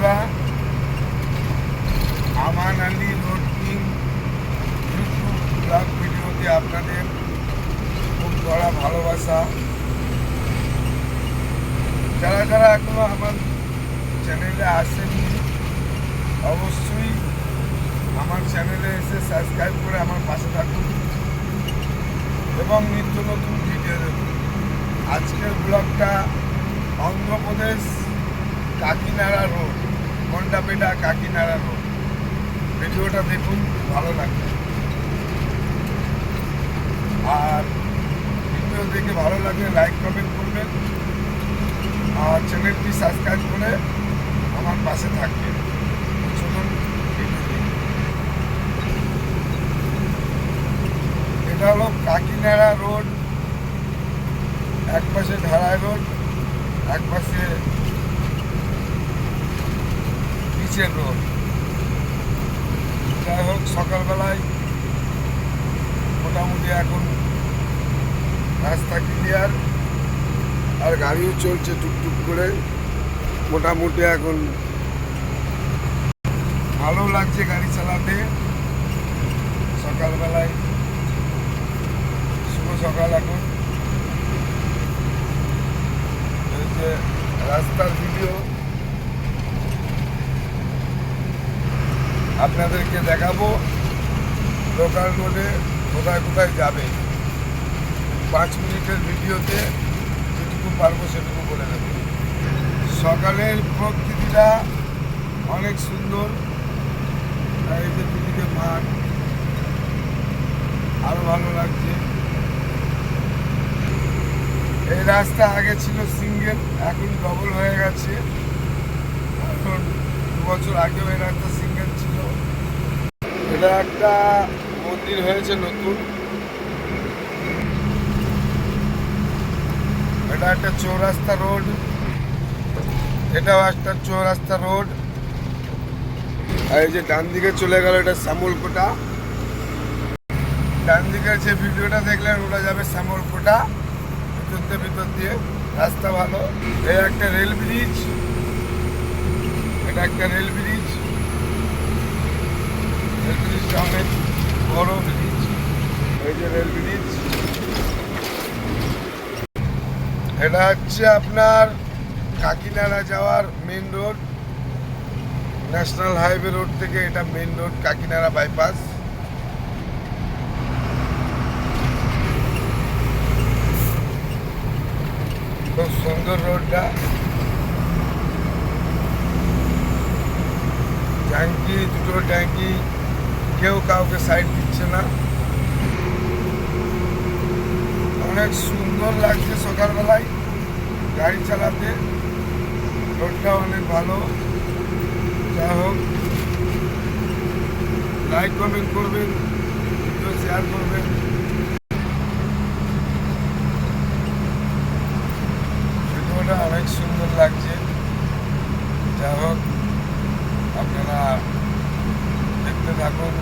বন্ধুরা, Aman Ali road king YouTube blog ভিডিওতে আপনাদের খুব ধরা ভালোবাসা। যারা যারা এখনও আমার চ্যানেলে আসেনি অবশ্যই আমার চ্যানেলে এসে সাবস্ক্রাইব করে আমার পাশে থাকুন এবং নিত্য নতুন ভিডিও দেবেন আজকের ব্লগটা অন্ধ্রপ্রদেশ, কাকিনাড়া রোড মন্ডাপেটা কাকিনাড়া রোড ভিডিওটা দেখুন, ভালো লাগবে। আর ভিডিও দেখে ভালো লাগলে লাইক, কমেন্ট করবেন। আর চ্যানেলটি সাবস্ক্রাইব করে আমার পাশে থাকবেন। এটা হলো কাকিনাড়া রোড এক পাশে ঢালাই রোড এক পাশে পিচের রোড যাই হোক, সকালবেলায় মোটামুটি এখন রাস্তা ক্লিয়ার আর গাড়িও চলছে টুকটুক করে। মোটামুটি এখন ভালো লাগছে গাড়ি চালাতে। সকালবেলায় শুভ সকাল এখন। রাস্তার ভিডিও আপনাদেরকে দেখাবো লোকাল রোডে কোথায় কোথায় যাবে। পাঁচ মিনিটের ভিডিওতে যেটুকু পারব সেটুকু বলে দেব। সকালের প্রকৃতিটা অনেক সুন্দর। দুদিকে মাঠ, আরও ভালো লাগছে। এই রাস্তা আগে ছিল সিঙ্গেল, এখন ডবল হয়ে গেছে। এখন দু বছর আগেও এই রাস্তা এটা একটা মন্দির হয়েছে নতুন। এটা একটা চৌরাস্তা রোড। এটাও একটা চৌরাস্তা রোড। আর এই যে ডান দিকে চলে গেল এটা শ্যামলকোটা ডান দিকের যে ভিডিওটা দেখলেন, ওটা যাবে শ্যামলকোটা ভিতর ভিতর দিয়ে। রাস্তা ভালো। এই একটা রেল ব্রিজ। এটা একটা রেল ব্রিজ রেল ব্রিজটা অনেক বড় ব্রিজ এই যে রেল ব্রিজ এটা হচ্ছে আপনার কাকিনাড়া যাওয়ার main road national highway road থেকে এটা মেন রোড কাকিনাড়া বাইপাস খুব সুন্দর রোডটা ট্যাঙ্কি, দুটো ট্যাঙ্কি, কেউ কাউকে সাইড দিচ্ছে না। অনেক সুন্দর লাগছে সকালবেলায়। গাড়ি চালাতে। রোডটা অনেক ভালো। যাই হোক লাইক কমেন্ট করবেন ভিডিও শেয়ার করবেন। ভিডিওটা অনেক সুন্দর লাগছে। যাই হোক, আপনারা দেখতে থাকুন।